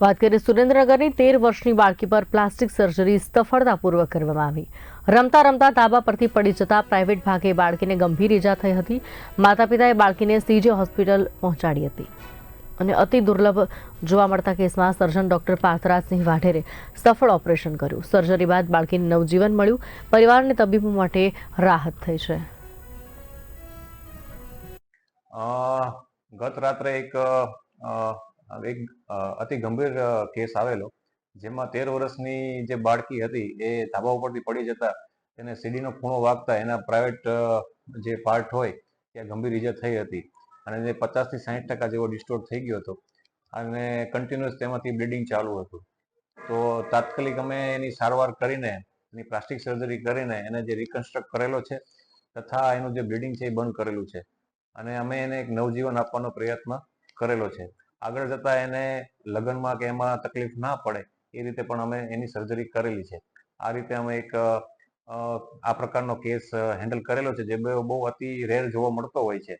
વાત કરીએ સુરેન્દ્રનગરની, તેર વર્ષની બાળકી પર પ્લાસ્ટિક સર્જરી સફળતાપૂર્વક કરવામાં આવી. રમતા રમતા ધાબા પરથી પડી જતા પ્રાઇવેટ ભાગે બાળકીને ગંભીર ઈજા થઈ હતી. માતા પિતાએ બાળકીને સીજે હોસ્પિટલ પહોંચાડી હતી. અને અતિ દુર્લભ જોવા મળતા કેસમાં સર્જન ડોક્ટર પાર્થરાજસિંહ વાઢેરે સફળ ઓપરેશન કર્યું. સર્જરી બાદ બાળકીને નવજીવન મળ્યું. પરિવારને તબીબો માટે રાહત થઈ છે. ગત રાત્રે એક એક અતિ ગંભીર કેસ આવેલો, જેમાં તેર વર્ષની જે બાળકી હતી એ ધાબા ઉપરથી પડી જતા તેને સીડીનો ખૂણો વાગતા એના પ્રાઇવેટ જે પાર્ટ હોય ત્યાં ગંભીર ઈજા થઈ હતી અને જે પચાસથી સાહીઠ ટકા જેવો ડિસ્ટોર્ટ થઈ ગયો હતો. અને કન્ટિન્યુઅસ તેમાંથી બ્લીડિંગ ચાલુ હતું. તો તાત્કાલિક અમે એની સારવાર કરીને, એની પ્લાસ્ટિક સર્જરી કરીને એને જે રિકન્સ્ટ્રક્ટ કરેલો છે તથા એનું જે બ્લીડિંગ છે એ બંધ કરેલું છે. અને અમે એને એક નવજીવન આપવાનો પ્રયત્ન કરેલો છે. આગળ જતા એને લગ્નમાં કે એમાં તકલીફ ના પડે, એ રીતે પણ અમે એની સર્જરી કરેલી છે. આ રીતે અમે એક આ પ્રકારનો કેસ હેન્ડલ કરેલો છે, જે બહુ અતિ રેર જોવા મળતો હોય છે.